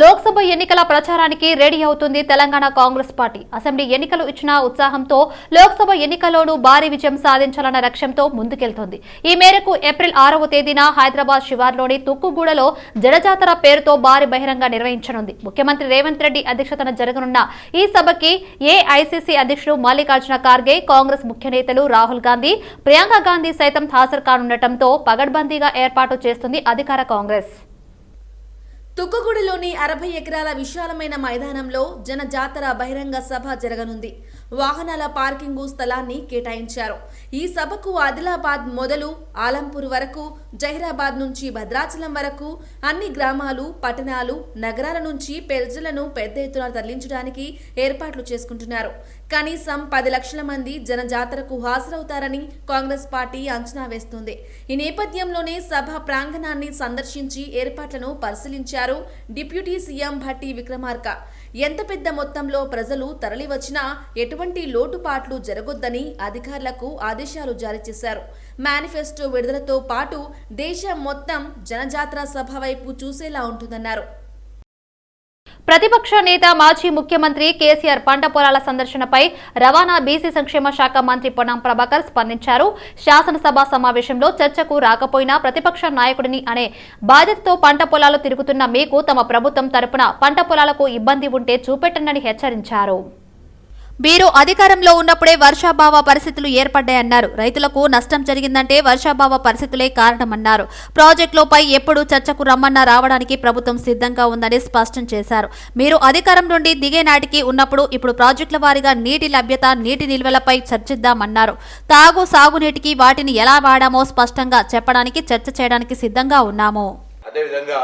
లోక్సభ ఎన్నికల ప్రచారానికి రెడీ అవుతుంది తెలంగాణ కాంగ్రెస్ పార్టీ. అసెంబ్లీ ఎన్నికలు ఇచ్చిన ఉత్సాహంతో లోక్సభ ఎన్నికల్లోనూ భారీ విజయం సాధించాలన్న లక్ష్యంతో ముందుకెళ్తోంది. ఈ మేరకు ఏప్రిల్ ఆరవ తేదీన హైదరాబాద్ శివార్లోని తుక్కుగూడలో జడజాతర పేరుతో భారీ బహిరంగ నిర్వహించనుంది. ముఖ్యమంత్రి రేవంత్ రెడ్డి అధ్యక్షతన జరగనున్న ఈ సభకి ఏఐసిసి అధ్యక్షుడు మల్లికార్జున ఖార్గే కాంగ్రెస్ ముఖ్య నేతలు రాహుల్ గాంధీ ప్రియాంక గాంధీ సైతం హాజరు కానుండటంతో పగడ్బందీగా ఏర్పాటు చేస్తుంది అధికార కాంగ్రెస్. తుక్కుగూడలోని అరవై ఎకరాల విశాలమైన మైదానంలో జన జాతర బహిరంగ సభ జరగనుంది. వాహనాల పార్కింగు స్థలాన్ని కేటాయించారు. ఈ సభకు ఆదిలాబాద్ మొదలు ఆలంపూర్ వరకు జహీరాబాద్ నుంచి భద్రాచలం వరకు అన్ని గ్రామాలు పట్టణాలు నగరాల నుంచి ప్రజలను పెద్ద ఎత్తున తరలించడానికి ఏర్పాట్లు చేసుకుంటున్నారు. కనీసం పది లక్షల మంది జనజాతరకు హాజరవుతారని కాంగ్రెస్ పార్టీ అంచనా వేస్తుంది. ఈ నేపథ్యంలోనే సభ ప్రాంగణాన్ని సందర్శించి ఏర్పాట్లను పరిశీలించారు డిప్యూటీ సీఎం భట్టి విక్రమార్క. ఎంత పెద్ద మొత్తంలో ప్రజలు తరలివచ్చినా ఎటువంటి లోటుపాట్లు జరగొద్దని అధికారులకు ఆదేశాలు జారీ చేశారు. మేనిఫెస్టో విడుదలతో పాటు దేశం మొత్తం జనజాతర సభ వైపు చూసేలా ఉంటుందన్నారు. ప్రతిపక్ష నేత మాజీ ముఖ్యమంత్రి కేసీఆర్ పంట పొలాల సందర్శనపై రవాణా బీసీ సంక్షేమ శాఖ మంత్రి పొన్నం ప్రభాకర్ స్పందించారు. శాసనసభ సమావేశంలో చర్చకు రాకపోయినా ప్రతిపక్ష నాయకుడిని అనే బాధ్యతతో పంట పొలాలు తిరుగుతున్న మీకు తమ ప్రభుత్వం తరపున పంట పొలాలకు ఇబ్బంది ఉంటే చూపెట్టండి హెచ్చరించారు. మీరు అధికారంలో ఉన్నప్పుడే వర్షాభావ పరిస్థితులు ఏర్పడ్డాయన్నారు. రైతులకు నష్టం జరిగిందంటే వర్షాభావ పరిస్థితులే కారణమన్నారు. ప్రాజెక్టులపై ఎప్పుడు చర్చకు రమ్మన్నా రావడానికి ప్రభుత్వం సిద్ధంగా ఉందని స్పష్టం చేశారు. మీరు అధికారం నుండి దిగే నాటికి ఉన్నప్పుడు ఇప్పుడు ప్రాజెక్టుల వారీగా నీటి లభ్యత నీటి నిల్వలపై చర్చిద్దామన్నారు. తాగు సాగునీటికి వాటిని ఎలా వాడామో స్పష్టంగా చెప్పడానికి చర్చ చేయడానికి సిద్ధంగా ఉన్నాము. అదేవిధంగా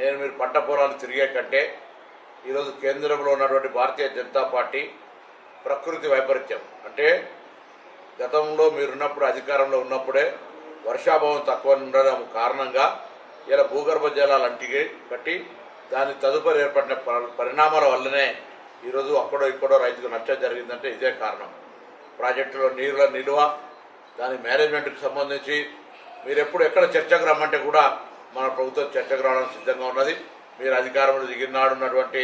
నేను మీరు పంట పొలాలు తిరిగే కంటే ఈరోజు కేంద్రంలో ఉన్నటువంటి భారతీయ జనతా పార్టీ ప్రకృతి వైపరీత్యం. అంటే గతంలో మీరున్నప్పుడు అధికారంలో ఉన్నప్పుడే వర్షాభావం తక్కువ ఉండడం కారణంగా ఇలా భూగర్భ జలాలు అంటికి కట్టి దాని తదుపరి ఏర్పడిన పరిణామాల వల్లనే ఈరోజు అక్కడో ఇక్కడో రైతుకు నష్టం జరిగిందంటే ఇదే కారణం. ప్రాజెక్టులో నీళ్ళ నిల్వ దాని మేనేజ్మెంట్కి సంబంధించి మీరు ఎప్పుడు ఎక్కడ చర్చకు రమ్మంటే కూడా మన ప్రభుత్వం చర్చకు రావడానికి సిద్ధంగా ఉన్నది. మీరు అధికారంలో దిగినాడు ఉన్నటువంటి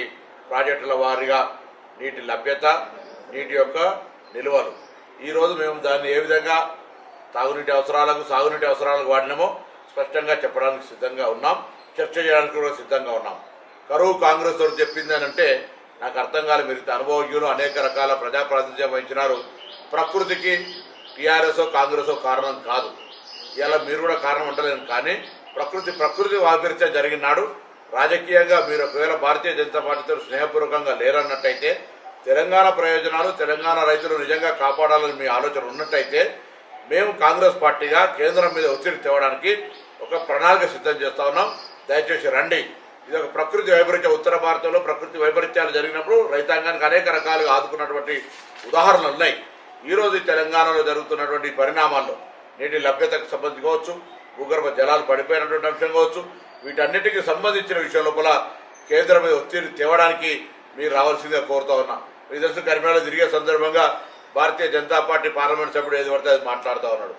ప్రాజెక్టుల వారీగా నీటి లభ్యత నీటి యొక్క నిల్వలు. ఈరోజు మేము దాన్ని ఏ విధంగా తాగునీటి అవసరాలకు సాగునీటి అవసరాలకు వాడినామో స్పష్టంగా చెప్పడానికి సిద్ధంగా ఉన్నాం. చర్చ చేయడానికి కూడా సిద్ధంగా ఉన్నాం. కరువు కాంగ్రెస్ వారు చెప్పింది అని అంటే నాకు అర్థం కాలేదు మీరు అనుభవజ్ఞులు అనేక రకాల ప్రజాప్రాతినిధ్యం వహించినారు. ప్రకృతికి టీఆర్ఎస్ కాంగ్రెస్ కారణం కాదు. ఇలా మీరు కూడా కారణం అంటలేను కానీ ప్రకృతి ప్రకృతి వైపరీత్యం జరిగినాడు. రాజకీయంగా మీరు ఒకవేళ భారతీయ జనతా పార్టీతో స్నేహపూర్వకంగా లేరన్నట్టయితే తెలంగాణ ప్రయోజనాలు తెలంగాణ రైతులు నిజంగా కాపాడాలని మీ ఆలోచన ఉన్నట్టయితే మేము కాంగ్రెస్ పార్టీగా కేంద్రం మీద ఒత్తిడి తేవడానికి ఒక ప్రణాళిక సిద్ధం చేస్తా ఉన్నాం. దయచేసి రండి. ఇది ఒక ప్రకృతి వైపరీత్యం. ఉత్తర భారతంలో ప్రకృతి వైపరీత్యాలు జరిగినప్పుడు రైతాంగానికి అనేక రకాలుగా ఆదుకున్నటువంటి ఉదాహరణలు ఉన్నాయి. ఈరోజు తెలంగాణలో జరుగుతున్నటువంటి పరిణామాల్లో నీటి లభ్యతకు సంబంధించి కావచ్చు భూగర్భ జలాలు పడిపోయినటువంటి అంశం కావచ్చు వీటన్నిటికీ సంబంధించిన విషయం లోపల కేంద్రం మీద ఒత్తిడి తేవడానికి మీరు రావాల్సిందిగా కోరుతా ఉన్నా. మీకు తెలుసు కరీంనగర్లో తిరిగే సందర్భంగా భారతీయ జనతా పార్టీ పార్లమెంట్ సభ్యుడు ఏది పడితే అది మాట్లాడుతూ ఉన్నాడు.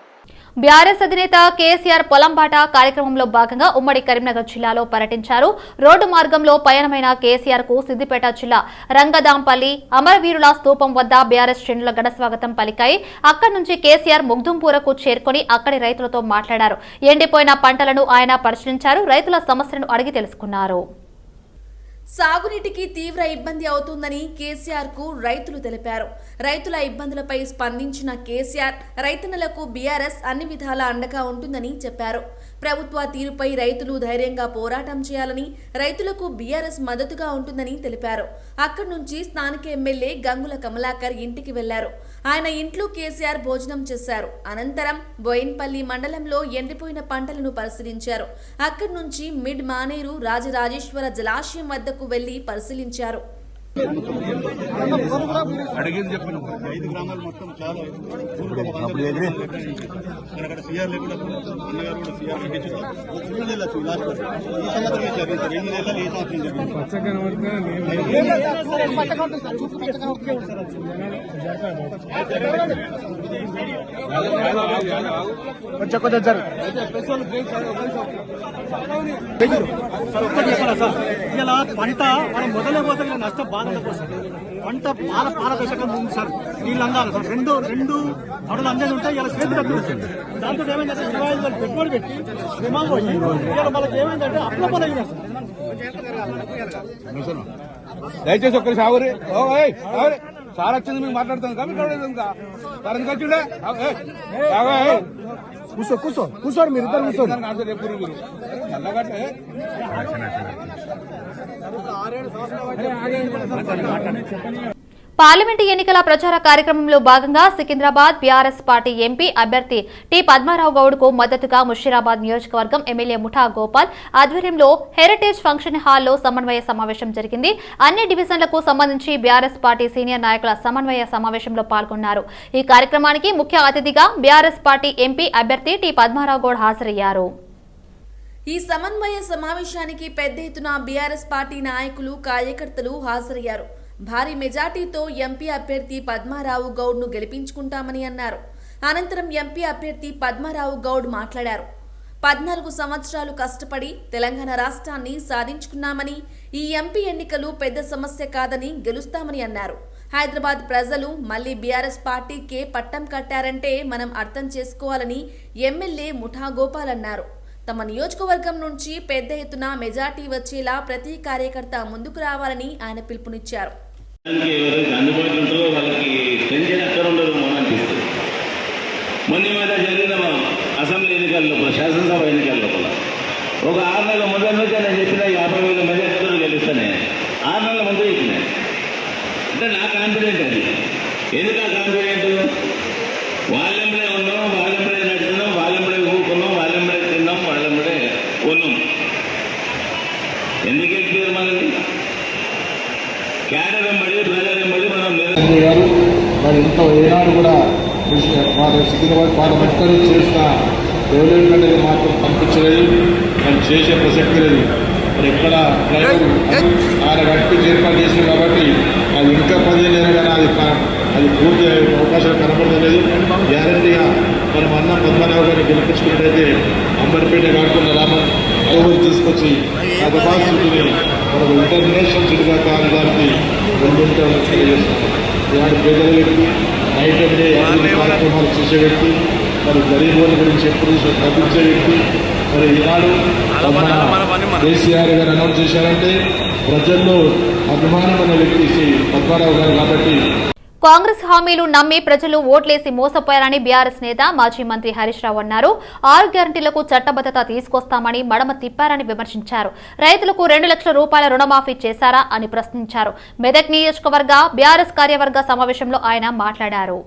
బీఆర్ఎస్ అధినేత కేసీఆర్ పొలంబాట కార్యక్రమంలో భాగంగా ఉమ్మడి కరీంనగర్ జిల్లాలో పర్యటించారు. రోడ్డు మార్గంలో పయనమైన కేసీఆర్కు సిద్దిపేట జిల్లా రంగదాంపల్లి అమరవీరుల స్తూపం వద్ద బీఆర్ఎస్ శ్రేణుల ఘనస్వాగతం పలికాయి. అక్కడి నుంచి కేసీఆర్ ముగ్ధుంపూరకు చేరుకొని అక్కడి రైతులతో మాట్లాడారు. ఎండిపోయిన పంటలను ఆయన పరిశీలించారు. రైతుల సమస్యలను అడిగి తెలుసుకున్నారు. సాగునీటికి తీవ్ర ఇబ్బంది అవుతుందని కేసీఆర్కు రైతులు తెలిపారు. రైతుల ఇబ్బందులపై స్పందించిన కేసీఆర్ రైతన్నలకు బీఆర్ఎస్ అన్ని విధాల అండగా ఉంటుందని చెప్పారు. ప్రభుత్వ తీరుపై రైతులు ధైర్యంగా పోరాటం చేయాలని రైతులకు బీఆర్ఎస్ మద్దతుగా ఉంటుందని తెలిపారు. అక్కడి నుంచి స్థానిక ఎమ్మెల్యే గంగుల కమలాకర్ ఇంటికి వెళ్ళారు. ఆయన ఇంట్లో కేసీఆర్ భోజనం చేశారు. అనంతరం బోయిన్పల్లి మండలంలో ఎండిపోయిన పంటలను పరిశీలించారు. అక్కడి నుంచి మిడ్ మానేరు రాజరాజేశ్వర జలాశయం వద్దకు వెళ్ళి పరిశీలించారు. అడిగింది చెప్పను ఐదు గ్రామాలు మొత్తం చాలా. అక్కడ సీఆర్ లేకుండా అన్నగారు కూడా సీఆర్ ఎక్కించారు రెండు నెలలు వచ్చింది లాస్ట్ ఈ సంవత్సరం ఇచ్చారు ఇంకా రెండు నెలలు ఈ సంవత్సరం జరిగింది. కొంచెం కొంచెం జరు సార్ ఒక్కటి చెప్పాలా సార్? ఇలా పంట మనం మొదలే పోతే ఇలా నష్టం బాధ పంట పాల పారదర్శకంగా ఉంది సార్ నీళ్ళు అందాలి సార్. రెండు రెండు తొడలు అందేది ఉంటాయి ఇలా చేతి కట్టు దాంతో ఏమైందంటే ఇరవై ఐదు వేలు పెట్టుబడి పెట్టి శ్రమ పోయి ఇలా వాళ్ళకి ఏమైందంటే అప్ల పని అయినా సార్. దయచేసి ఒక్కరి సాగురి. ఓ ఏయ్, సాగురి. సార్ వచ్చింది మీకు మాట్లాడుతుంది సార్ ఎందుకు వచ్చిండే. కూర్చో కూర్చో కూర్చోండి మీరు ఇద్దరు కూర్చోండి దానికి ఆన్సర్ చెప్పు మీరు చల్లగట్టే పార్లమెంటు ఎన్నికల ప్రచార కార్యక్రమంలో భాగంగా సికింద్రాబాద్ బీఆర్ఎస్ పార్టీ ఎంపీ అభ్యర్థి టి పద్మారావు గౌడ్కు మద్దతుగా ముషీరాబాద్ నియోజకవర్గం ఎమ్మెల్యే ముఠా గోపాల్ ఆధ్వర్యంలో హెరిటేజ్ ఫంక్షన్ హాల్లో సమన్వయ సమావేశం జరిగింది. అన్ని డివిజన్లకు సంబంధించి బీఆర్ఎస్ పార్టీ సీనియర్ నాయకుల సమన్వయ సమావేశంలో పాల్గొన్నారు. ఈ కార్యక్రమానికి ముఖ్య అతిథిగా బీఆర్ఎస్ పార్టీ ఎంపీ అభ్యర్థి టి పద్మారావు గౌడ్ హాజరయ్యారు. ఈ సమన్వయ సమావేశానికి పెద్ద ఎత్తున బీఆర్ఎస్ పార్టీ నాయకులు కార్యకర్తలు హాజరయ్యారు. భారీ మెజార్టీతో ఎంపీ అభ్యర్థి పద్మారావు గౌడ్ను గెలిపించుకుంటామని అన్నారు. అనంతరం ఎంపీ అభ్యర్థి పద్మారావు గౌడ్ మాట్లాడారు. పద్నాలుగు సంవత్సరాలు కష్టపడి తెలంగాణ రాష్ట్రాన్ని సాధించుకున్నామని ఈ ఎంపీ ఎన్నికలు పెద్ద సమస్య కాదని గెలుస్తామని అన్నారు. హైదరాబాద్ ప్రజలు మళ్ళీ బీఆర్ఎస్ పార్టీకే పట్టం కట్టారంటే మనం అర్థం చేసుకోవాలని ఎమ్మెల్యే ముఠా గోపాల్ అన్నారు తమ నియోజకవర్గం నుంచి పెద్ద ఎత్తున మెజార్టీ వచ్చేలా ప్రతి కార్యకర్త ముందుకు రావాలని ఆయన పిలుపునిచ్చారు. అసెంబ్లీ శాసనసభ ఒక ఆరు నెలల ముందు నుంచి నేను చెప్పిన యాభై వేల మంది ఎక్కడ గెలుస్తానే ఆరు నెలల ముందు చెప్పిన అంటే నా కాన్ఫిడెంట్ అది ఎందుకు ఆ కాన్ఫిడెంట్ వాళ్ళెంబడే ఉన్నాం వాళ్ళెంబడే నడుతున్నాం వాళ్ళెంబడే ఊరుకున్నాం వాళ్ళెంబడే తిన్నాం వాళ్ళెంబడే ఉన్నాం ఎందుకు ఎక్కిపోయారు మనది క్యాడర్ వెంబడి ప్రజల వెంబడి మనం నిర- గాంధీ గారు మరి ఎంతో ఏనాడు కూడా వారు సికింద్రాబాద్ పార్లమెంట్ చేసిన డెవలప్మెంట్ అనేది మాత్రం పంపించలేదు. మరి చేసే ప్రసక్తి లేదు. మరి ఇక్కడ ఆయన గట్టి ఏర్పాటు చేసింది కాబట్టి అది ఇంకా పదిహేను అయినా కానీ అది కా- అది పూర్తి అయ్యే అవకాశాలు కనబడలేదు. గ్యారంటీగా మనం అన్న పద్మనాభ గారిని గెలిపించుకున్నట్టయితే అంబర్పేట కాకుండా రామన్ అభివృద్ధి తీసుకొచ్చి హైదరాబాద్ సిటీని మనకు ఇంటర్నేషనల్ సిటీగా కావడానికి ముందుంటామని తెలియజేస్తున్నాం. ఇలాంటి పేదల నైట్ అండ్ డే అన్ని కార్యక్రమాలు చేసే వ్యక్తి మరి గరీబుల గురించి ఎప్పుడు తగ్గించే వ్యక్తి మరి ఈనాడు కేసీఆర్ గారు అనౌన్స్ చేశారంటే ప్రజల్లో అభిమానమైన వ్యక్తి శ్రీ పద్మారావు గారు కాబట్టి కాంగ్రెస్ హామీలు నమ్మి ప్రజలు ఓట్లేసి మోసపోయారని బీఆర్ఎస్ నేత మాజీ మంత్రి హరీష్ రావు అన్నారు. ఆరు గ్యారంటీలకు చట్టబద్దత తీసుకొస్తామని మడమ తిప్పారని విమర్శించారు. రైతులకు రెండు లక్షల రూపాయల రుణమాఫీ చేశారా అని ప్రశ్నించారు. మెదక్ నియోజకవర్గ బీఆర్ఎస్ కార్యవర్గ సమావేశంలో ఆయన మాట్లాడారు.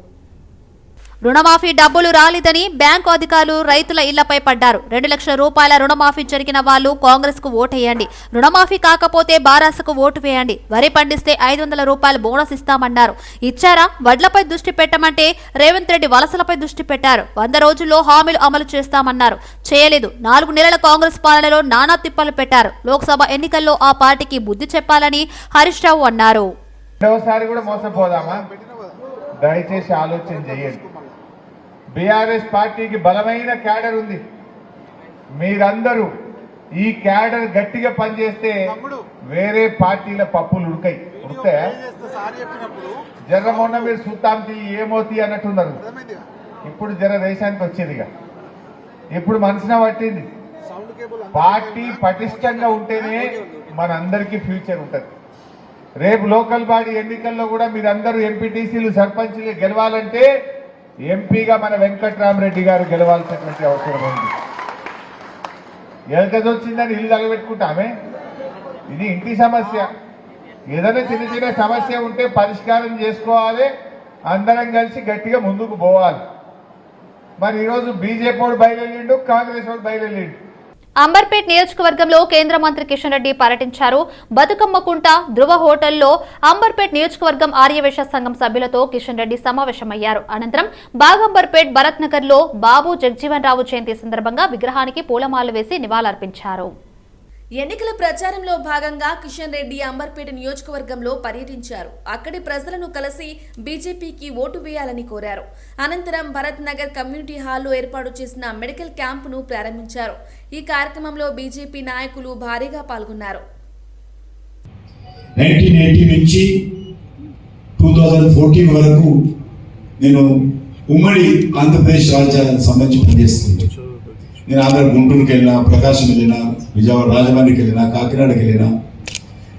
రుణమాఫీ డబ్బులు రాలేదని బ్యాంకు అధికారులు రైతుల ఇళ్ళపై పడ్డారు. రెండు లక్షల రూపాయల రుణమాఫీ జరిగిన వాళ్ళు కాంగ్రెస్కు ఓటేయండి. రుణమాఫీ కాకపోతే బారాసకు ఓటు వేయండి. వరి పండిస్తే ఐదు వందల రూపాయల బోనస్ ఇస్తామన్నారు. ఇచ్చారా? వడ్లపై దృష్టి పెట్టమంటే రేవంత్ రెడ్డి వలసలపై దృష్టి పెట్టారు. వంద రోజుల్లో హామీలు అమలు చేస్తామన్నారు. చేయలేదు. నాలుగు నెలల కాంగ్రెస్ పాలనలో నానా తిప్పలు పెట్టారు. లోక్సభ ఎన్నికల్లో ఆ పార్టీకి బుద్ధి చెప్పాలని హరీష్ రావు అన్నారు. దయచేసి ఆలోచన చేయండి. బీఆర్ఎస్ పార్టీకి బలమైన క్యాడర్ ఉంది. మీరందరూ ఈ క్యాడర్ గట్టిగా పనిచేస్తే వేరే పార్టీల పప్పులు ఉడకాయి ఉడతాయా జర మొన్న మీరు సుత్తాంతి ఏమోతి అన్నట్టున్నారు. ఇప్పుడు జర దేశానికి వచ్చేదిగా ఇప్పుడు మనసున పట్టింది. పార్టీ పటిష్టంగా ఉంటేనే మనందరికీ ఫ్యూచర్ ఉంటుంది. రేపు లోకల్ బాడీ ఎన్నికల్లో కూడా మీరందరూ ఎంపీటీసీలు సర్పంచ్లు గెలవాలంటే ఎంపీగా మన వెంకట్రామరెడ్డి గారు గెలవాల్సినటువంటి అవసరం ఉంది. ఎలకది వచ్చిందని ఇల్లు తగబెట్టుకుంటామే? ఇది ఇంటి సమస్య. ఏదైనా చిన్న చిన్న సమస్య ఉంటే పరిష్కారం చేసుకోవాలి. అందరం కలిసి గట్టిగా ముందుకు పోవాలి. మరి ఈరోజు బీజేపీ వాడు బయలుదేరిండు కాంగ్రెస్ వాడు బయలుదేరిండు. అంబర్పేట్ నియోజకవర్గంలో కేంద్ర మంత్రి కిషన్ రెడ్డి పర్యటించారు. బతుకమ్మకుంట ధృవ హోటల్లో అంబర్పేట్ నియోజకవర్గం ఆర్యవేశ సంఘం సభ్యులతో కిషన్ రెడ్డి సమావేశమయ్యారు. అనంతరం బాగంబర్పేట్ భరత్ నగర్లో బాబు జగజీవన్ రావు జయంతి సందర్భంగా విగ్రహానికి పూలమాలలు వేసి నివాళులర్పించారు. ఎన్నికల ప్రచారంలో భాగంగా కిషన్ రెడ్డి అంబర్పేట నియోజకవర్గంలో పర్యటించారు. అక్కడి ప్రజలను కలిసి బీజేపీకి ఓటు వేయాలని కోరారు. అనంతరం భరత్ నగర్ కమ్యూనిటీ హాల్లో ఏర్పాటు చేసిన మెడికల్ క్యాంపును ప్రారంభించారు. ఈ కార్యక్రమంలో బీజేపీ నాయకులు భారీగా పాల్గొన్నారు. నుంచి వరకు నేను ఉమ్మడి ఆంధ్రప్రదేశ్ రాజ్యానికి సంబంధించి పనిచేస్తుంది నేను ఆంధ్ర గుంటూరుకి వెళ్ళినా ప్రకాశం వెళ్ళినా విజయవాడ రాజమండ్రికి వెళ్ళినా కాకినాడకి వెళ్ళినా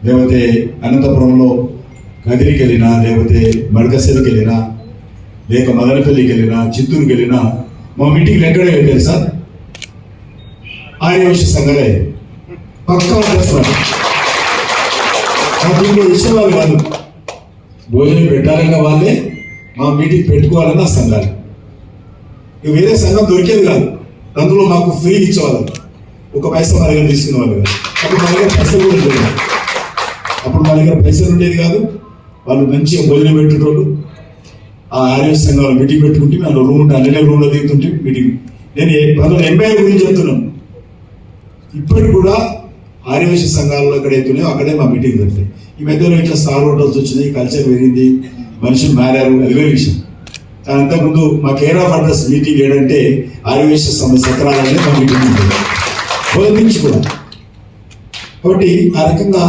లేకపోతే అనంతపురంలో కదిరికి వెళ్ళినా లేకపోతే మడకసిరికి వెళ్ళినా లేక మదనపల్లికి వెళ్ళినా చిత్తూరుకి వెళ్ళినా మా మీటింగ్లు ఎక్కడే తెలుసా? ఆర్యవైశ్య సంఘాలే. పక్కా చేస్తున్నాను మా దీంట్లో ఇచ్చేవాళ్ళు కాదు. భోజనం పెట్టాలన్న వాళ్ళే మా మీటింగ్ పెట్టుకోవాలన్న సంఘాలు. ఇక వేరే సంఘం దొరికేది కాదు. అందులో మాకు ఫ్రీ ఇచ్చేవాళ్ళు. ఒక పైసా మా దగ్గర తీసుకునే వాళ్ళు కాదు. అప్పుడు మా దగ్గర పైసలు కూడా ఉండేది అప్పుడు మా దగ్గర పైసలు ఉండేది కాదు. వాళ్ళు మంచిగా భోజనం పెట్టేటోళ్ళు ఆ ఆర్య సంఘాలు మీటింగ్ పెట్టుకుంటే మేము రూమ్ ఉంటే అన్ని రూమ్లో దిగుతుంటే మీటింగ్ నేను ఏ- పంతొమ్మిది గురించి చెప్తున్నాను. ఇప్పటికి కూడా ఆర్యవేశ సంఘాలలో ఎక్కడైతున్నాయో అక్కడే మా మీటింగ్ జరుగుతాయి. ఈ మధ్యలో ఇట్లా స్టార్ హోటల్స్ వచ్చినాయి. కల్చర్ పెరిగింది. మనుషులు మారారు. అది వేరే విషయం. అంతకుముందు మా కేర్ ఆఫ్ అడ్రస్ మీటింగ్ ఏంటంటే ఆర్యవేశ సకరాలనే మా మీటింగ్ ఉంటుంది. మొదటి కూడా. కాబట్టి ఆ రకంగా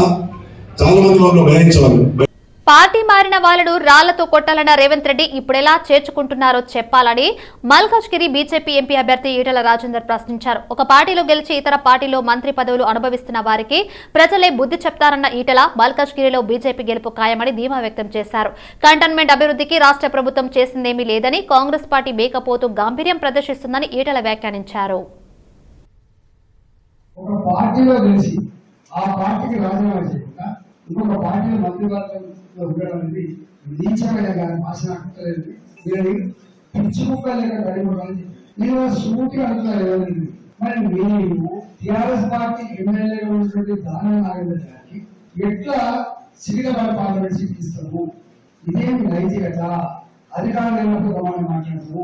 చాలా మంది మమ్మల్ని భరించేవాళ్ళు. పార్టీ మారిన వాళ్ళను రాళ్ళతో కొట్టాలన్న రేవంత్ రెడ్డి ఇప్పుడెలా చేర్చుకుంటున్నారో చెప్పాలని మల్కాజ్గిరి బీజేపీ ఎంపీ అభ్యర్థి ఈటల రాజేందర్ ప్రశ్నించారు. ఒక పార్టీలో గెలిచి ఇతర పార్టీలో మంత్రి పదవులు అనుభవిస్తున్న వారికి ప్రజలే బుద్ధి చెప్తారన్న ఈటల మల్కాజ్గిరిలో బీజేపీ గెలుపు ఖాయమని ధీమా వ్యక్తం చేశారు. కంటైన్మెంట్ అభివృద్ధికి రాష్ట్ర ప్రభుత్వం చేసిందేమీ లేదని కాంగ్రెస్ పార్టీ మేకపోతూ గాంభీర్యం ప్రదర్శిస్తుందని ఈటల వ్యాఖ్యానించారు. ఒక పార్టీలో గెలిచి ఆ పార్టీకి రాజీనామా చేయకుండా ఇంకొక పార్టీలో మంత్రివర్గం ఉండడం అనేది నీచమైన కానీ భాష నచ్చలేదు నేను సూటిగా అడుగుతాను మరి మీరు టిఆర్ఎస్ పార్టీ ఎమ్మెల్యేగా ఉన్నటువంటి దానం నాగేంద్ర గారికి ఎట్లా సిరిగబాద్ పార్లమెంట్ సీట్ ఇస్తాము ఇదేమి నైతికత? అధికారం లేనప్పుడు ఒక మాట్లాడతాము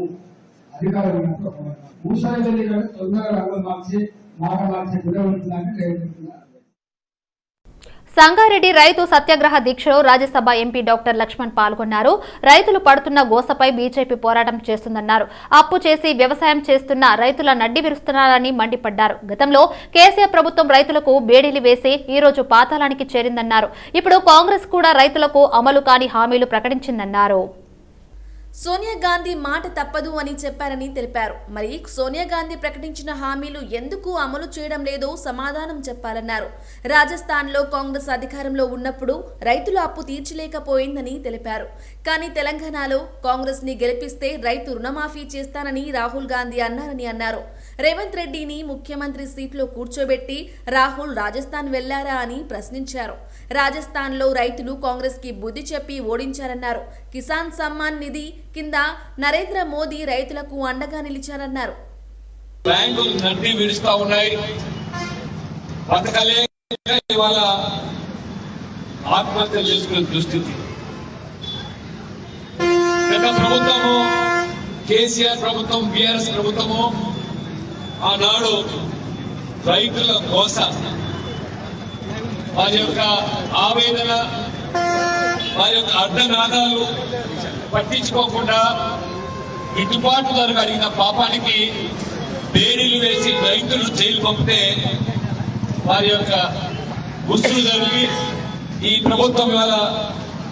అధికారం లేనప్పుడు ఒక వెళ్ళి తొందరగా రంగులు మార్చి మాట మార్చి గురి ఉంటుందంటే సంగారెడ్డి రైతు సత్యాగ్రహ దీక్షలో రాజ్యసభ ఎంపీ డాక్టర్ లక్ష్మణ్ పాల్గొన్నారు. రైతులు పడుతున్న గోసపై బీజేపీ పోరాటం చేస్తుందన్నారు. అప్పు చేసి వ్యవసాయం చేస్తున్న రైతుల నడ్డి విరుస్తున్నారని మండిపడ్డారు. గతంలో కేసీఆర్ ప్రభుత్వం రైతులకు బేడీలు వేసి ఈ రోజు పాతాళానికి చేరిందన్నారు. ఇప్పుడు కాంగ్రెస్ కూడా రైతులకు అమలు కాని హామీలు ప్రకటించిందన్నారు. సోనియా గాంధీ మాట తప్పదు అని చెప్పారని తెలిపారు. మరి సోనియా గాంధీ ప్రకటించిన హామీలు ఎందుకు అమలు చేయడం లేదో సమాధానం చెప్పాలన్నారు. రాజస్థాన్లో కాంగ్రెస్ అధికారంలో ఉన్నప్పుడు రైతుల అప్పు తీర్చలేకపోయిందని తెలిపారు. కానీ తెలంగాణలో కాంగ్రెస్ని గెలిపిస్తే రైతు రుణమాఫీ చేస్తానని రాహుల్ గాంధీ అన్నారని అన్నారు. రేవంత్ రెడ్డిని ముఖ్యమంత్రి సీట్లో కూర్చోబెట్టి రాహుల్ రాజస్థాన్ వెళ్ళారా అని ప్రశ్నించారు. రాజస్థాన్లో రైతులు కాంగ్రెస్కి బుద్ధి చెప్పి ఓడించారన్నారు. కిసాన్ సమ్మాన్ నిధి కింద నరేంద్ర మోదీ రైతులకు అండగా నిలిచారన్నారు. బ్యాంకులు నడ్డి విడుస్తా ఉన్నాయి. బతకలే ఇవాళ ఆత్మహత్య చేసుకునే దుస్థితి. గత ప్రభుత్వము కేసీఆర్ ప్రభుత్వం బీఆర్ఎస్ ప్రభుత్వము ఆనాడు రైతుల కోస వారి యొక్క ఆవేదన వారి యొక్క అర్ధనాదాలు పట్టించుకోకుండా గిట్టుబాటు ధరకు అడిగిన పాపానికి బేడీలు వేసి రైతులు జైలు పంపితే వారి యొక్క గుర్తులు జరిగి ఈ ప్రభుత్వం వల్ల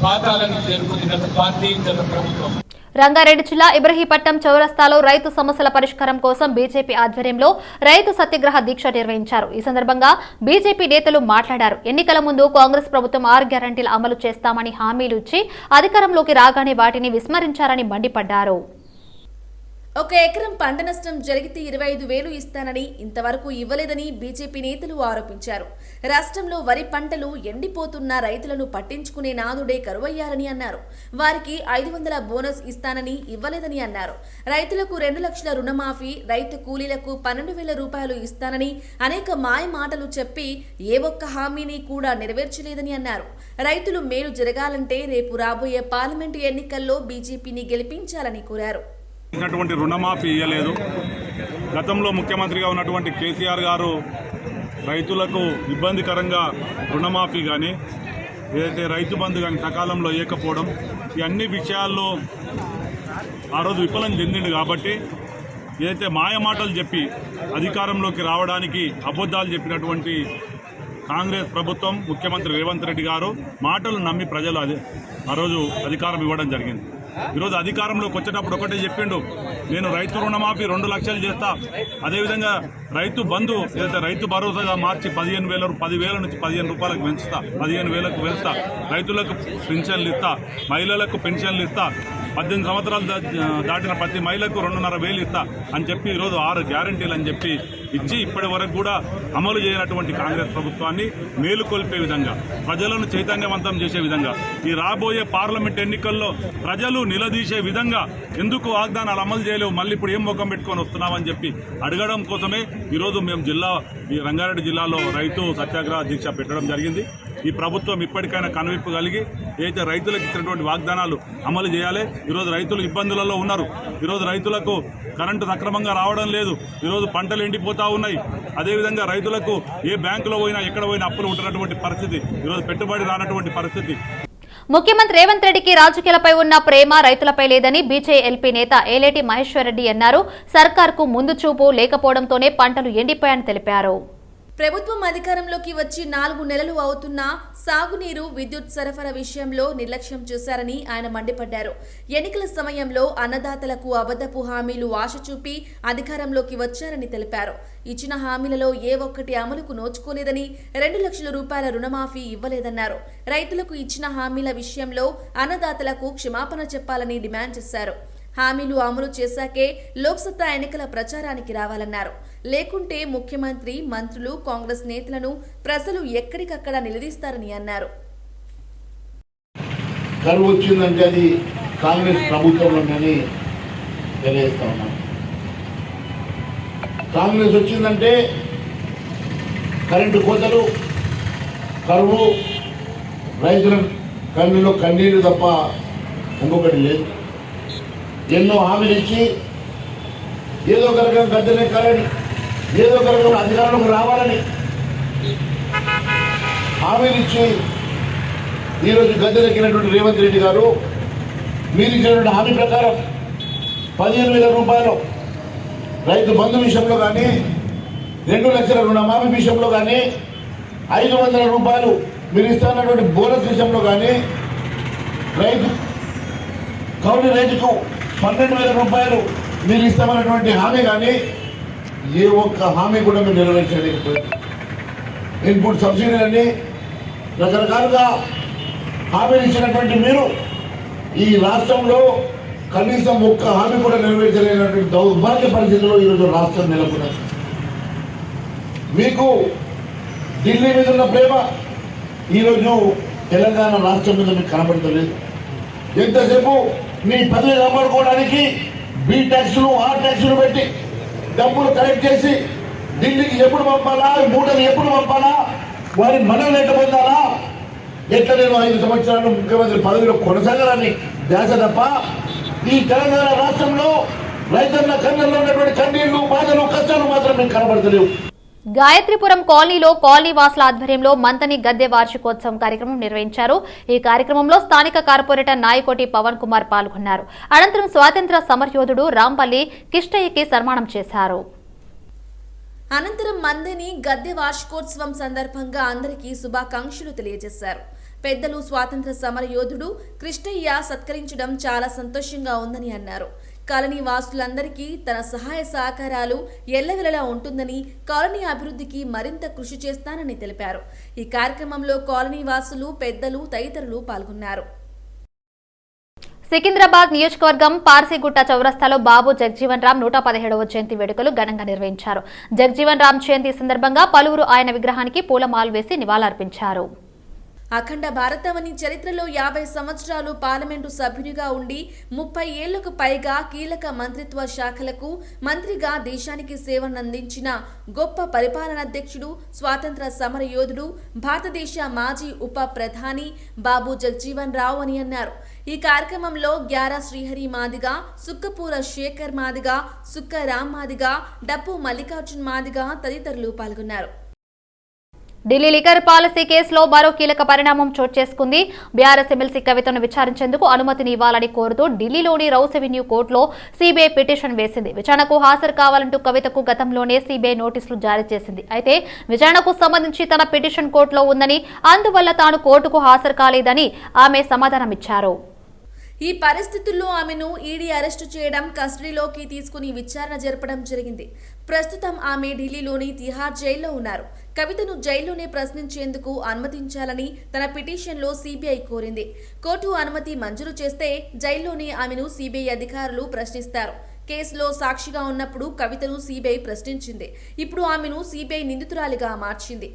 పాతాలను చేరుకుంది. గత పార్టీ గత ప్రభుత్వం. రంగారెడ్డి జిల్లా ఇబ్రహీపట్నం చౌరస్తాలో రైతు సమస్యల పరిష్కారం కోసం బీజేపీ ఆధ్వర్యంలో రైతు సత్యాగ్రహ దీక్ష నిర్వహించారు. ఈ సందర్భంగా బీజేపీ నేతలు మాట్లాడారు. ఎన్నికల ముందు కాంగ్రెస్ ప్రభుత్వం ఆరు గ్యారంటీలు అమలు చేస్తామని హామీలు ఇచ్చి అధికారంలోకి రాగానే వాటిని విస్మరించారని మండిపడ్డారు. ఒక ఎకరం పంట నష్టం జరిగితే ఇరవై ఐదు వేలు ఇస్తానని ఇంతవరకు ఇవ్వలేదని బీజేపీ నేతలు ఆరోపించారు. రాష్ట్రంలో వరి పంటలు ఎండిపోతున్న రైతులను పట్టించుకునే నాదుడే కరువయ్యారని అన్నారు. వారికి ఐదు వందల బోనస్ ఇస్తానని ఇవ్వలేదని అన్నారు. రైతులకు రెండు లక్షల రుణమాఫీ రైతు కూలీలకు పన్నెండు వేల రూపాయలు ఇస్తానని అనేక మాయ మాటలు చెప్పి ఏ ఒక్క హామీని కూడా నెరవేర్చలేదని అన్నారు. రైతులు మేలు జరగాలంటే రేపు రాబోయే పార్లమెంటు ఎన్నికల్లో బీజేపీని గెలిపించాలని కోరారు. ఇచ్చినటువంటి రుణమాఫీ ఇవ్వలేదు గతంలో ముఖ్యమంత్రిగా ఉన్నటువంటి కేసీఆర్ గారు రైతులకు ఇబ్బందికరంగా రుణమాఫీ కానీ ఏదైతే రైతు బంధు కానీ సకాలంలో ఇవ్వకపోవడం ఈ అన్ని విషయాల్లో ఆ రోజు విఫలం చెందిండు కాబట్టి ఏదైతే మాయ మాటలు చెప్పి అధికారంలోకి రావడానికి అబద్ధాలు చెప్పినటువంటి కాంగ్రెస్ ప్రభుత్వం ముఖ్యమంత్రి రేవంత్ రెడ్డి గారు మాటలు నమ్మి ప్రజలు అదే ఆ రోజు అధికారం ఇవ్వడం జరిగింది. ఈరోజు అధికారంలోకి వచ్చేటప్పుడు ఒకటే చెప్పిండు. నేను రైతు రుణమాఫీ రెండు లక్షలు చేస్తా. అదేవిధంగా రైతు బంధు ఏదైతే రైతు భరోసాగా మార్చి పదిహేను వేల పదివేల నుంచి పదిహేను రూపాయలకు పెంచుతా. పదిహేను వేలకు పెంచుతా. రైతులకు పెన్షన్లు ఇస్తా. మహిళలకు పెన్షన్లు ఇస్తా. పద్దెనిమిది సంవత్సరాలు దా- దాటిన ప్రతి మహిళకు రెండున్నర వేలు ఇస్తా అని చెప్పి ఈరోజు ఆరు గ్యారంటీలు అని చెప్పి ఇచ్చి ఇప్పటి వరకు కూడా అమలు చేయనటువంటి కాంగ్రెస్ ప్రభుత్వాన్ని మేలుకొల్పే విధంగా ప్రజలను చైతన్యవంతం చేసే విధంగా ఈ రాబోయే పార్లమెంట్ ఎన్నికల్లో ప్రజలు నిలదీసే విధంగా ఎందుకు వాగ్దానాలు అమలు చేయలేవు మళ్ళీ ఇప్పుడు ఏం ముఖం పెట్టుకొని వస్తున్నామని చెప్పి అడగడం కోసమే ఈరోజు మేము జిల్లా ఈ రంగారెడ్డి జిల్లాలో రైతు సత్యాగ్రహ దీక్ష పెట్టడం జరిగింది. ఈ ప్రభుత్వం ఇప్పటికైనా కనువిప్పు కలిగి ఏదైతే రైతులకు ఇచ్చినటువంటి వాగ్దానాలు అమలు చేయాలి ఈరోజు రైతులు ఇబ్బందులలో ఉన్నారు. ఈరోజు రైతులకు కరెంటు సక్రమంగా రావడం లేదు. ఈరోజు పంటలు ఎండిపోతా ఉన్నాయి. అదేవిధంగా రైతులకు ఏ బ్యాంకులో పోయినా ఎక్కడ పోయినా అప్పులు ఉంటున్నటువంటి పరిస్థితి ఈరోజు పెట్టుబడి రానటువంటి పరిస్థితి. ముఖ్యమంత్రి రేవంత్ రెడ్డికి రాజకీయాలపై ఉన్న ప్రేమ రైతులపై లేదని బీజేఎల్పీ నేత ఏలేటి మహేశ్వర్ రెడ్డి అన్నారు. సర్కార్కు ముందు చూపు లేకపోవడంతోనే పంటలు ఎండిపోయాయని తెలిపారు. ప్రభుత్వం అధికారంలోకి వచ్చి నాలుగు నెలలు అవుతున్నా సాగునీరు విద్యుత్ సరఫరా విషయంలో నిర్లక్ష్యం చేశారని ఆయన మండిపడ్డారు. ఎన్నికల సమయంలో అన్నదాతలకు అబద్ధపు హామీలు ఆశ చూపి అధికారంలోకి వచ్చారని తెలిపారు. ఇచ్చిన హామీలలో ఏ ఒక్కటి అమలుకు నోచుకోలేదని రెండు లక్షల రూపాయల రుణమాఫీ ఇవ్వలేదన్నారు. రైతులకు ఇచ్చిన హామీల విషయంలో అన్నదాతలకు క్షమాపణ చెప్పాలని డిమాండ్ చేశారు. హామీలు అమలు చేశాకే లోక్సత్తా ఎన్నికల ప్రచారానికి రావాలన్నారు. లేకుంటే ముఖ్యమంత్రి మంత్రులు కాంగ్రెస్ నేతలను ప్రజలు ఎక్కడికక్కడ నిలదీస్తారని అన్నారు. కరువు వచ్చిందంటే అది కాంగ్రెస్ ప్రభుత్వంలోనని తెలియజేస్తా ఉన్నాం. కాంగ్రెస్ వచ్చిందంటే కరెంటు కోతలు కరువు రైతుల కన్నులో కన్నీళ్ళు తప్ప ఇంకొకటి లేదు. ఎన్నో హామీలు ఇచ్చి ఏదో ఒక రకం గద్దెనెక్కాలని ఏదో ఒక రకం అధికారంలోకి రావాలని హామీలు ఇచ్చి ఈరోజు గద్దెనెక్కినటువంటి రేవంత్ రెడ్డి గారు మీరు ఇచ్చినటువంటి హామీ ప్రకారం పదిహేను వేల రూపాయలు రైతు బంధు విషయంలో కానీ రెండు లక్షల రుణమాఫీ విషయంలో కానీ ఐదు వందల రూపాయలు మీరు ఇస్తున్నటువంటి బోనస్ విషయంలో కానీ రైతు కౌలు రైతుకు పన్నెండు వేల రూపాయలు మీరు ఇస్తామన్నటువంటి హామీ కానీ ఏ ఒక్క హామీ కూడా మీరు నెరవేర్చలేకపోయింది ఇన్పుట్ సబ్సిడీలన్నీ రకరకాలుగా హామీలు ఇచ్చినటువంటి మీరు ఈ రాష్ట్రంలో కనీసం ఒక్క హామీ కూడా నెరవేర్చలేనటువంటి దౌర్భాగ్య పరిస్థితిలో ఈరోజు రాష్ట్రం నెలకొన్నది. మీకు ఢిల్లీ మీద ఉన్న ప్రేమ ఈరోజు తెలంగాణ రాష్ట్రం మీద మీకు కనబడతలేదు. ఎంతసేపు మీ పదవి కాపాడుకోవడానికి బీ ట్యాక్సులు ఆ ట్యాక్సులు పెట్టి డబ్బులు కలెక్ట్ చేసి ఢిల్లీకి ఎప్పుడు పంపాలా? మూటలు ఎప్పుడు పంపాలా? వారి మనం ఎట్ట పొందాలా? ఎట్లా నేను ఐదు సంవత్సరాలు ముఖ్యమంత్రి పదవిలో కొనసాగాలని ధ్యాస తప్ప ఈ తెలంగాణ రాష్ట్రంలో రైతన్న కన్నల్లో ఉన్నటువంటి కన్నీళ్ళు బాధలు కష్టాలు మాత్రం మీకు కనబడతలేవు. గాయత్రిపురం కాలనీలో కాలనీ వాసుల ఆధ్వర్యంలో మంతని గద్దె వార్షికోత్సవం కార్యక్రమం నిర్వహించారు. ఈ కార్యక్రమంలో స్థానిక కార్పొరేటర్ నాయకోటి పవన్ కుమార్ పాల్గొన్నారు. అనంతరం స్వాతంత్ర సమరయోధుడు రాంపల్లి కిష్టయ్యకి సన్మానం చేశారు. అనంతరం మందని గద్దె వార్షికోత్సవం సందర్భంగా అందరికీ శుభాకాంక్షలు తెలియజేశారు. పెద్దలు స్వాతంత్ర సమరయోధుడు కృష్ణయ్య సత్కరించడం చాలా సంతోషంగా ఉందని అన్నారు. కాలనీ వాసులందరికీ తన సహాయ సహకారాలు ఎల్లవెల్లలా ఉంటుందని కాలనీ అభివృద్ధికి మరింత కృషి చేస్తానని తెలిపారు. ఈ కార్యక్రమంలో కాలనీ వాసులు పెద్దలు తదితరులు పాల్గొన్నారు. సికింద్రాబాద్ నియోజకవర్గం పార్సిగుట్ట చౌరస్తాలో బాబు జగ్జీవన్ రామ్ నూట పదిహేడవ జయంతి వేడుకలు ఘనంగా నిర్వహించారు. జగ్జీవన్ రామ్ జయంతి సందర్భంగా పలువురు ఆయన విగ్రహానికి పూలమాలు వేసి నివాళులర్పించారు. అఖండ భారతవని చరిత్రలో యాభై సంవత్సరాలు పార్లమెంటు సభ్యునిగా ఉండి ముప్పై ఏళ్ళకు పైగా కీలక మంత్రిత్వ శాఖలకు మంత్రిగా దేశానికి సేవనందించిన గొప్ప పరిపాలనాధ్యక్షుడు స్వాతంత్ర సమర యోధుడు భారతదేశ మాజీ ఉప ప్రధాని బాబు జగ్జీవన్ రావు అని అన్నారు. ఈ కార్యక్రమంలో గ్యారా శ్రీహరి మాదిగా సుక్కపూర శేఖర్ మాదిగా సుక్క రామ్ మాదిగా డప్పు మల్లికార్జున్ మాదిగా తదితరులు పాల్గొన్నారు. ఢిల్లీ లికర్ పాలసీ కేసులో మరో కీలక పరిణామం చోటు చేసుకుంది. బీఆర్ఎస్ ఎమ్మెల్సీ కవితను విచారించేందుకు అనుమతిని ఇవ్వాలని కోరుతూ ఢిల్లీలోని రౌస్ అవెన్యూ కోర్టులో సీబీఐ పిటిషన్ వేసింది. విచారణకు హాజరు కావాలంటూ కవితకు గతంలోనే సీబీఐ నోటీసులు జారీ చేసింది. అయితే విచారణకు సంబంధించి తన పిటిషన్ కోర్టులో ఉందని అందువల్ల తాను కోర్టుకు హాజరు కాలేదని ఆమె సమాధానమిచ్చారు. ఈ పరిస్థితుల్లో ఆమెను ఈడీ అరెస్టు చేయడం కస్టడీలోకి తీసుకుని విచారణ జరపడం జరిగింది. ప్రస్తుతం ఆమె ఢిల్లీలోని తిహార్ జైల్లో ఉన్నారు. కవితను జైల్లోనే ప్రశ్నించేందుకు అనుమతించాలని తన పిటిషన్లో సీబీఐ కోరింది. కోర్టు అనుమతి మంజూరు చేస్తే జైల్లోనే ఆమెను సీబీఐ అధికారులు ప్రశ్నిస్తారు. కేసులో సాక్షిగా ఉన్నప్పుడు కవితను సీబీఐ ప్రశ్నించింది. ఇప్పుడు ఆమెను సీబీఐ నిందితురాలిగా మార్చింది.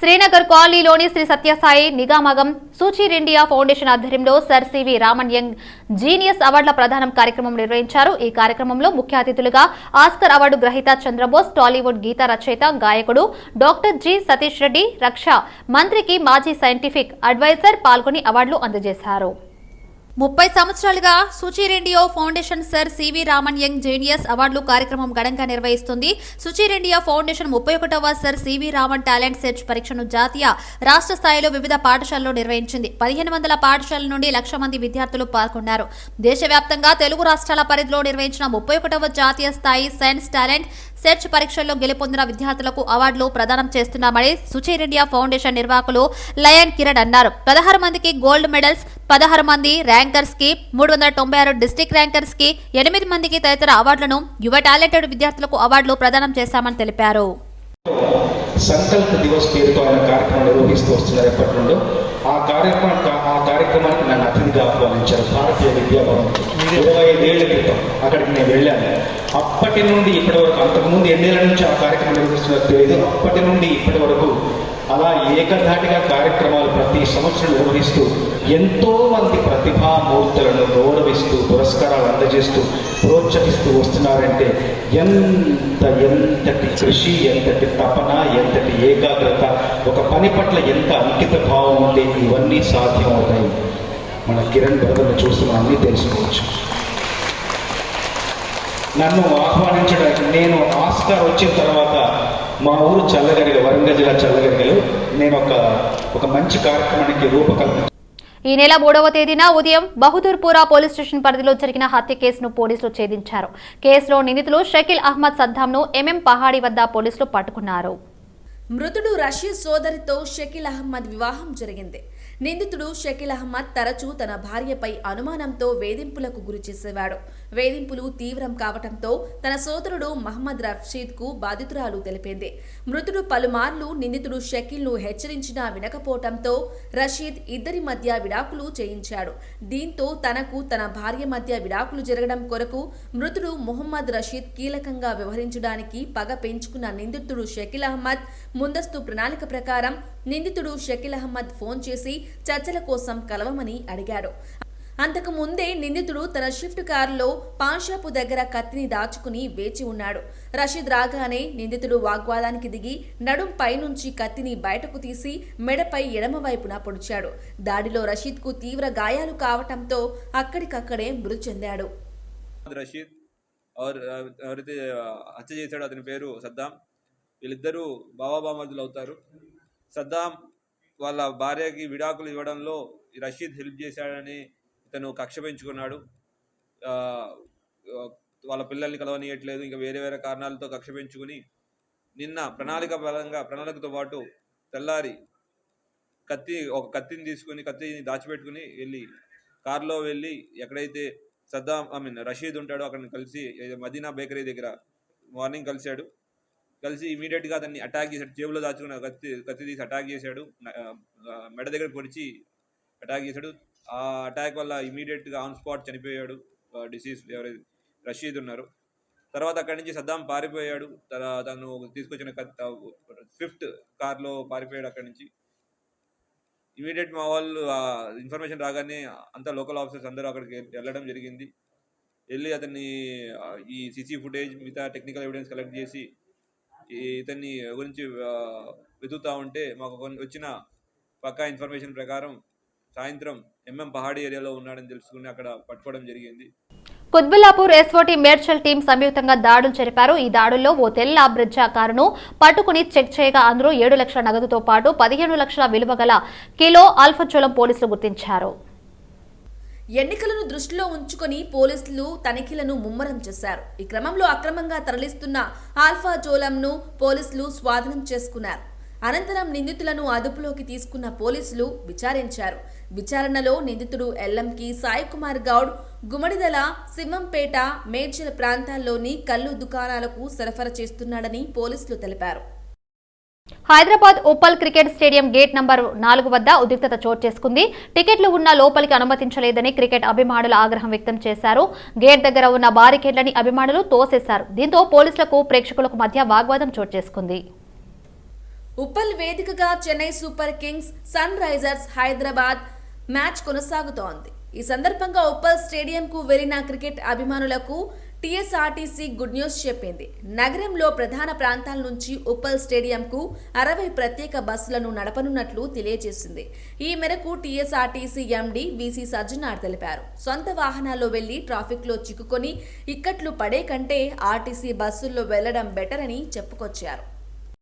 శ్రీనగర్ కాలనీలోని శ్రీ సత్యసాయి నిగామగం సూచీర్ ఇండియా ఫౌండేషన్ ఆధ్వర్యంలో sir CV Raman young genius అవార్డుల ప్రధానం కార్యక్రమం నిర్వహించారు. ఈ కార్యక్రమంలో ముఖ్య అతిథులుగా ఆస్కర్ అవార్డు గ్రహీత చంద్రబోస్ టాలీవుడ్ గీత రచయిత గాయకుడు డాక్టర్ జి సతీష్ రెడ్డి రక్ష మంత్రికి మాజీ సైంటిఫిక్ అడ్వైజర్ పాల్గొని అవార్డులు అందజేశారు. ముప్పై సంవత్సరాలుగా Suchirindia foundation sir CV Raman young genius అవార్డులు కార్యక్రమం ఘనంగా నిర్వహిస్తుంది. సుచిరెండియా ఫౌండేషన్ ముప్పై ఒకటవ sir CV Raman talent search పరీక్షను జాతీయ రాష్ట్ర స్థాయిలో వివిధ పాఠశాలలో నిర్వహించింది. పదిహేను వందల పాఠశాలల నుండి లక్ష మంది విద్యార్థులు పాల్గొన్నారు. దేశవ్యాప్తంగా తెలుగు రాష్ట్రాల పరిధిలో నిర్వహించిన ముప్పై ఒకటవ జాతీయ స్థాయి సైన్స్ టాలెంట్ సెర్చ్ పరీక్షల్లో గెలుపొందిన విద్యార్థులకు అవార్డులు ప్రదానం చేస్తున్నామని సుచీర్ ఇండియా ఫౌండేషన్ నిర్వాహకులు లయన్ కిరణ్ అన్నారు. పదహారు మందికి గోల్డ్ మెడల్స్ పదహారు మంది ర్యాంకర్స్కి మూడు వందల తొంభై ఆరు డిస్టిక్ ర్యాంకర్స్కి ఎనిమిది మందికి తదితర అవార్డులను యువ టాలెంటెడ్ విద్యార్థులకు అవార్డులు ప్రదానం చేశామని తెలిపారు. సంకల్ప దివస్ పేరుతో ఆయన కార్యక్రమం నిర్వహిస్తూ వస్తున్నారు ఎప్పటి నుండి ఆ కార్యక్రమం ఆ కార్యక్రమానికి నన్ను అతిథిగా ఆహ్వానించారు భారతీయ విద్యాభవన్ ఇరవై ఐదేళ్ళ క్రితం అక్కడికి నేను వెళ్ళాను. అప్పటి నుండి ఇప్పటి వరకు అంతకుముందు ఎన్నేళ్ళ నుంచి ఆ కార్యక్రమం నిర్వహిస్తున్నట్టు తెలియదు అప్పటి నుండి ఇప్పటి వరకు అలా ఏకధాటిగా కార్యక్రమాలు ప్రతి సంవత్సరం నిర్వహిస్తూ ఎంతో మంది ప్రతిభామూర్తులను గౌరవిస్తూ పురస్కారాలు అందజేస్తూ ప్రోత్సహిస్తూ వస్తున్నారంటే ఎంత ఎంతటి కృషి ఎంతటి తపన ఎంతటి ఏకాగ్రత ఒక పని పట్ల ఎంత అంకిత భావం ఉంటే ఇవన్నీ సాధ్యం అవుతాయి మన కిరణ్ బ్రదర్ని చూసి అన్నీ తెలుసుకోవచ్చు. నన్ను ఆహ్వానించడానికి నేను ఆస్కార్ వచ్చిన తర్వాత మా ఊరు చల్లగరిగ వరంగల్ జిల్లా చల్లగరిగలో నేను ఒక ఒక మంచి కార్యక్రమానికి రూపకల్పన ఈ నెల మూడవ తేదీన ఉదయం బహదూర్పురా పోలీస్ స్టేషన్ పరిధిలో జరిగిన హత్య కేసును పోలీసులు ఛేదించారు. కేసులో నిందితులు షకీల్ అహ్మద్ సద్దాంను ఎంఎం పహాడి వద్ద పోలీసులు పట్టుకున్నారు. మృతుడు రషీద్ సోదరితో షకీల్ అహ్మద్ వివాహం జరిగింది. నిందితుడు షకీల్ అహ్మద్ తరచూ తన భార్యపై అనుమానంతో వేధింపులకు గురి చేసేవాడు. వేధింపులు తీవ్రం కావటంతో తన సోదరుడు మహమ్మద్ రషీద్కు బాధితురాలు తెలిపింది. మృతుడు పలుమార్లు నిందితుడు షకీల్ను హెచ్చరించినా వినకపోవటంతో రషీద్ ఇద్దరి మధ్య విడాకులు చేయించాడు. దీంతో తనకు తన భార్య మధ్య విడాకులు జరగడం కొరకు మృతుడు మొహమ్మద్ రషీద్ కీలకంగా వ్యవహరించడానికి పగ పెంచుకున్న నిందితుడు షకీల్ అహ్మద్ ముందస్తు ప్రణాళిక ప్రకారం నిందితుడు షకీల్ అహ్మద్ ఫోన్ చేసి చర్చల కోసం కలవమని అడిగాడు. అంతకు ముందే నిందితుడు తన షిఫ్ట్ కారులో పాన్షాపు దగ్గర కత్తిని దాచుకుని వేచి ఉన్నాడు. రషీద్ రాగానే నిందితుడు వాగ్వాదానికి దిగి నడుం పైనుంచి కత్తిని బయటకు తీసి మెడపై ఎడమవైపున పొడిచాడు. దాడిలో రషీద్కు తీవ్ర గాయాలు కావటంతో అక్కడికక్కడే మృతి చెందాడు. రషీద్. ఎవరైతే హత్య చేశాడో అతని పేరు సద్దాం. వీళ్ళిద్దరూ బావాబామర్దులు అవుతారు. సద్దాం వాళ్ళ భార్యకి విడాకులు ఇవ్వడంలో రషీద్ హెల్ప్ చేశాడని ఇతను కక్ష పెంచుకున్నాడు. వాళ్ళ పిల్లల్ని కలవనీయట్లేదు. ఇంకా వేరే వేరే కారణాలతో కక్ష పెంచుకుని నిన్న ప్రణాళిక బలంగా ప్రణాళికతో పాటు తెల్లారి కత్తి ఒక కత్తిని తీసుకుని కత్తిని దాచిపెట్టుకుని వెళ్ళి కారులో వెళ్ళి ఎక్కడైతే సద్దాం ఐ మీన్ రషీద్ ఉంటాడో అక్కడిని కలిసి మదీనా బేకరీ దగ్గర మార్నింగ్ కలిశాడు. కలిసి ఇమీడియట్గా అతన్ని అటాక్ చేశాడు. జేబులో దాచుకున్న కత్తి కత్తి తీసి అటాక్ చేశాడు. మెడ దగ్గర పొడిచి అటాక్ చేశాడు. ఆ అటాక్ వల్ల ఇమీడియట్గా ఆన్ స్పాట్ చనిపోయాడు. డిసీజ్ ఎవరైతే రషీద్ ఉన్నారు. తర్వాత అక్కడి నుంచి సద్దాం పారిపోయాడు. తను తీసుకొచ్చిన స్విఫ్ట్ కార్లో పారిపోయాడు అక్కడి నుంచి. ఇమీడియట్ మా వాళ్ళు ఇన్ఫర్మేషన్ రాగానే అంతా లోకల్ ఆఫీసర్స్ అందరూ అక్కడికి వెళ్ళడం జరిగింది. వెళ్ళి అతన్ని ఈ సీసీ ఫుటేజ్ మిగతా టెక్నికల్ ఎవిడెన్స్ కలెక్ట్ చేసి ఈ ఇతన్ని గురించి వెతుకుతూ ఉంటే మాకు కొన్ని వచ్చిన పక్కా ఇన్ఫర్మేషన్ ప్రకారం సాయంత్రం ఎంఎం పహాడీ ఏరియాలో ఉన్నాడని తెలుసుకుని అక్కడ పట్టుకోవడం జరిగింది. కుత్బుల్లాపూర్ ఎస్ఓటి మేడ్చల్ టీం సంయుక్తంగా దాడులు జరిపారు. ఈ దాడుల్లో ఓ తెల్ల బ్రిడ్జా కారును పట్టుకుని చెక్ చేయగా అందులో ఏడు లక్షల నగదుతో పాటు పదిహేను లక్షల విలువ గల కిలో ఆల్ఫచోలం పోలీసులు గుర్తించారు. ఎన్నికలను దృష్టిలో ఉంచుకొని పోలీసులు తనిఖీలను ముమ్మరం చేశారు. ఈ క్రమంలో అక్రమంగా తరలిస్తున్న ఆల్ఫా జోలంను పోలీసులు స్వాధీనం చేసుకున్నారు. అనంతరం నిందితులను అదుపులోకి తీసుకున్న పోలీసులు విచారించారు. విచారణలో నిందితుడు ఎల్లంకి సాయి కుమార్ గౌడ్ గుమ్మడిదల సింహంపేట మేడ్చల్ ప్రాంతాల్లోని కల్లు దుకాణాలకు సరఫరా చేస్తున్నాడని పోలీసులు తెలిపారు. Hyderabad Uppal cricket stadium gate number నాలుగు వద్ద ఉద్రిక్తత చోటు చేసుకుంది. టికెట్లు ఉన్న లోపలికి అనుమతించలేదని క్రికెట్ అభిమానులు ఆగ్రహం వ్యక్తం చేశారు. గేట్ దగ్గర ఉన్న బారికేడ్లని అభిమానులు తోసేశారు. దీంతో పోలీసులకు ప్రేక్షకులకు మధ్య వాగ్వాదం చోటు చేసుకుంది. ఉప్పల్ వేదికగా Chennai super kings sunrisers Hyderabad match కొనసాగుతోంది. ఈ సందర్భంగా ఉప్పల్ స్టేడియంకు వెళ్ళిన క్రికెట్ అభిమానులకు టీఎస్ఆర్టీసీ గుడ్ న్యూస్ చెప్పింది. నగరంలో ప్రధాన ప్రాంతాల నుంచి ఉప్పల్ స్టేడియంకు అరవై ప్రత్యేక బస్సులను నడపనున్నట్లు తెలియజేసింది. ఈ మేరకు టీఎస్ఆర్టీసీ ఎండీ బీసీ సజ్జనార్ తెలిపారు. సొంత వాహనాల్లో వెళ్ళి ట్రాఫిక్లో చిక్కుకొని ఇక్కట్లు పడే కంటే ఆర్టీసీ బస్సుల్లో వెళ్ళడం బెటర్ అని చెప్పుకొచ్చారు.